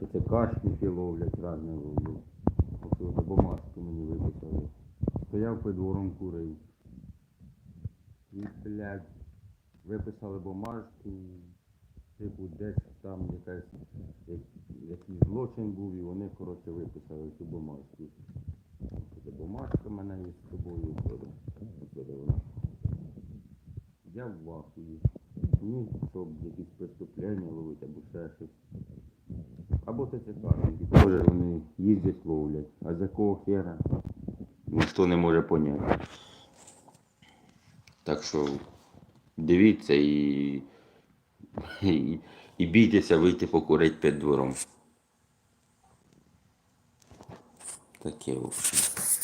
То це кашники ловлять, разне ловлю. Ось бумажку мені виписали. Стояв під двором курив. І, блядь, виписали бумажку, типу десь там якась, як, якийсь злочин був, і вони, коротше, виписали цю бумажку. Це бумажка мене є з коли вона. Я в вахуї. Ні, щоб якісь преступлення ловити або ще щось. Або цікаві, теж вони їздять ловлять. А за кого хера? Ніхто не може поняти. Так що дивіться і, і, і бійтеся вийти покурити під двором. Таке. общем.